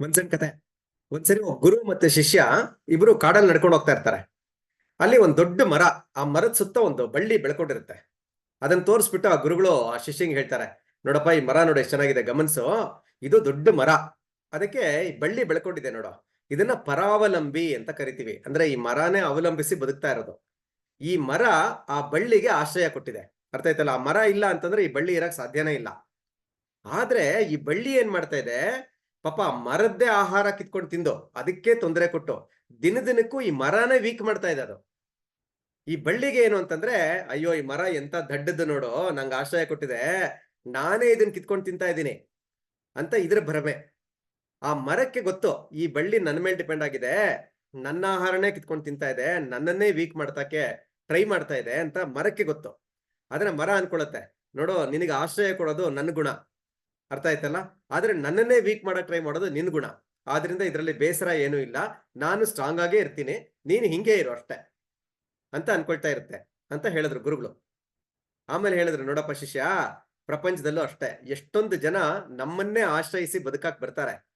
ಒಂದ್ಸಣ್ಣ ಕತೆ. ಒಂದ್ಸರಿ ಗುರು ಮತ್ತೆ ಶಿಷ್ಯ ಇಬ್ರು ಕಾಡಲ್ಲಿ ನಡ್ಕೊಂಡು ಹೋಗ್ತಾ ಇರ್ತಾರೆ. ಅಲ್ಲಿ ಒಂದ್ ದೊಡ್ಡ ಮರ, ಆ ಮರದ ಸುತ್ತ ಒಂದು ಬಳ್ಳಿ ಬೆಳ್ಕೊಂಡಿರುತ್ತೆ. ಅದನ್ನ ತೋರಿಸ್ಬಿಟ್ಟು ಆ ಗುರುಗಳು ಆ ಶಿಷ್ಯಂಗೆ ಹೇಳ್ತಾರೆ, ನೋಡಪ್ಪ ಈ ಮರ ನೋಡು, ಎಷ್ಟು ಚೆನ್ನಾಗಿದೆ, ಗಮನಿಸು. ಇದು ದೊಡ್ಡ ಮರ. ಅದಕ್ಕೆ ಈ ಬಳ್ಳಿ ಬೆಳ್ಕೊಂಡಿದೆ ನೋಡು. ಇದನ್ನ ಪರಾವಲಂಬಿ ಅಂತ ಕರಿತೀವಿ. ಅಂದ್ರೆ ಈ ಮರನೇ ಅವಲಂಬಿಸಿ ಬದುಕ್ತಾ ಇರೋದು. ಈ ಮರ ಆ ಬಳ್ಳಿಗೆ ಆಶ್ರಯ ಕೊಟ್ಟಿದೆ. ಅರ್ಥ ಆಯ್ತಲ್ಲ? ಆ ಮರ ಇಲ್ಲ ಅಂತಂದ್ರೆ ಈ ಬಳ್ಳಿ ಇರಕ್ ಸಾಧ್ಯನೇ ಇಲ್ಲ. ಆದ್ರೆ ಈ ಬಳ್ಳಿ ಏನ್ ಮಾಡ್ತಾ ಇದೆ? ಪಾಪ ಮರದ್ದೇ ಆಹಾರ ಕಿತ್ಕೊಂಡು ತಿಂದು, ಅದಕ್ಕೆ ತೊಂದರೆ ಕೊಟ್ಟು, ದಿನ ದಿನಕ್ಕೂ ಈ ಮರನೇ ವೀಕ್ ಮಾಡ್ತಾ ಇದೆ ಅದು. ಈ ಬಳ್ಳಿಗೆ ಏನು ಅಂತಂದ್ರೆ, ಅಯ್ಯೋ, ಈ ಮರ ಎಂತ ದಡ್ಡದ್ದು ನೋಡು, ನಂಗೆ ಆಶ್ರಯ ಕೊಟ್ಟಿದೆ, ನಾನೇ ಇದನ್ನ ಕಿತ್ಕೊಂಡು ತಿಂತಾ ಇದ್ದೀನಿ ಅಂತ ಇದ್ರ ಭ್ರಮೆ. ಆ ಮರಕ್ಕೆ ಗೊತ್ತು, ಈ ಬಳ್ಳಿ ನನ್ನ ಮೇಲೆ ಡಿಪೆಂಡ್ ಆಗಿದೆ, ನನ್ನ ಆಹಾರನೇ ಕಿತ್ಕೊಂಡು ತಿಂತಾ ಇದೆ, ನನ್ನನ್ನೇ ವೀಕ್ ಮಾಡ್ತಾಕೆ ಟ್ರೈ ಮಾಡ್ತಾ ಇದೆ ಅಂತ ಮರಕ್ಕೆ ಗೊತ್ತು. ಆದ್ರೆ ಮರ ಅನ್ಕೊಳತ್ತೆ, ನೋಡು, ನಿನಗೆ ಆಶ್ರಯ ಕೊಡೋದು ನನ್ನ ಗುಣ. ಅರ್ಥ ಆಯ್ತಲ್ಲ? ಆದ್ರೆ ನನ್ನನ್ನೇ ವೀಕ್ ಮಾಡಕ್ ಟ್ರೈ ಮಾಡೋದು ನಿನ್ ಗುಣ. ಆದ್ರಿಂದ ಇದರಲ್ಲಿ ಬೇಸರ ಏನೂ ಇಲ್ಲ. ನಾನು ಸ್ಟ್ರಾಂಗ್ ಆಗೇ ಇರ್ತೀನಿ. ನೀನು ಹಿಂಗೆ ಇರು ಅಷ್ಟೇ. ಅಂತ ಅನ್ಕೊಳ್ತಾ ಇರುತ್ತೆ ಅಂತ ಹೇಳಿದ್ರು ಗುರುಗಳು. ಆಮೇಲೆ ಹೇಳಿದ್ರು, ನೋಡಪ್ಪ ಶಿಷ್ಯ, ಪ್ರಪಂಚದಲ್ಲೂ ಅಷ್ಟೇ. ಎಷ್ಟೊಂದು ಜನ ನಮ್ಮನ್ನೇ ಆಶ್ರಯಿಸಿ ಬದುಕಾಕ್ ಬರ್ತಾರೆ.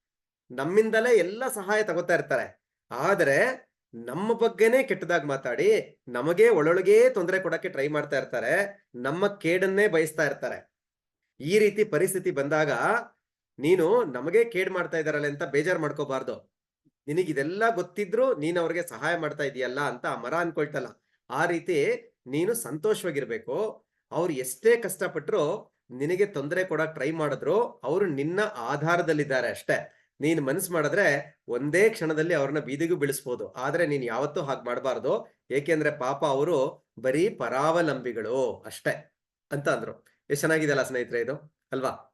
ನಮ್ಮಿಂದಲೇ ಎಲ್ಲ ಸಹಾಯ ತಗೋತಾ ಇರ್ತಾರೆ. ಆದರೆ ನಮ್ಮ ಬಗ್ಗೆನೇ ಕೆಟ್ಟದಾಗಿ ಮಾತಾಡಿ, ನಮಗೆ ಒಳೊಳಗೆ ತೊಂದರೆ ಕೊಡಕ್ಕೆ ಟ್ರೈ ಮಾಡ್ತಾ ಇರ್ತಾರೆ. ನಮ್ಮ ಕೇಡನ್ನೇ ಬಯಸ್ತಾ ಇರ್ತಾರೆ. ಈ ರೀತಿ ಪರಿಸ್ಥಿತಿ ಬಂದಾಗ ನೀನು ನಮಗೆ ಕೇಡ್ ಮಾಡ್ತಾ ಇದಾರಲ್ಲ ಅಂತ ಬೇಜಾರ್ ಮಾಡ್ಕೋಬಾರ್ದು. ನಿನಗೆ ಇದೆಲ್ಲ ಗೊತ್ತಿದ್ರು ನೀನ್ ಅವ್ರಿಗೆ ಸಹಾಯ ಮಾಡ್ತಾ ಇದೀಯಲ್ಲ ಅಂತ ಮರ ಅನ್ಕೊಳ್ತಲ್ಲ. ಆ ರೀತಿ ನೀನು ಸಂತೋಷವಾಗಿರ್ಬೇಕು. ಅವ್ರು ಎಷ್ಟೇ ಕಷ್ಟಪಟ್ರು ನಿನಗೆ ತೊಂದರೆ ಕೊಡಕ್ ಟ್ರೈ ಮಾಡಿದ್ರು, ಅವರು ನಿನ್ನ ಆಧಾರದಲ್ಲಿದ್ದಾರೆ ಅಷ್ಟೇ. ನೀನ್ ಮನಸ್ಸು ಮಾಡಿದ್ರೆ ಒಂದೇ ಕ್ಷಣದಲ್ಲಿ ಅವ್ರನ್ನ ಬೀದಿಗೂ ಬೀಳಿಸ್ಬೋದು. ಆದ್ರೆ ನೀನ್ ಯಾವತ್ತೂ ಹಾಗೆ ಮಾಡಬಾರ್ದು. ಏಕೆಂದ್ರೆ ಪಾಪ ಅವರು ಬರೀ ಪರಾವಲಂಬಿಗಳು ಅಷ್ಟೇ ಅಂತ ಅಂದ್ರು. ಎಷ್ಟು ಚೆನ್ನಾಗಿದೆಯಲ್ಲ ಸ್ನೇಹಿತರೆ ಇದು? ಅಲ್ವಾ?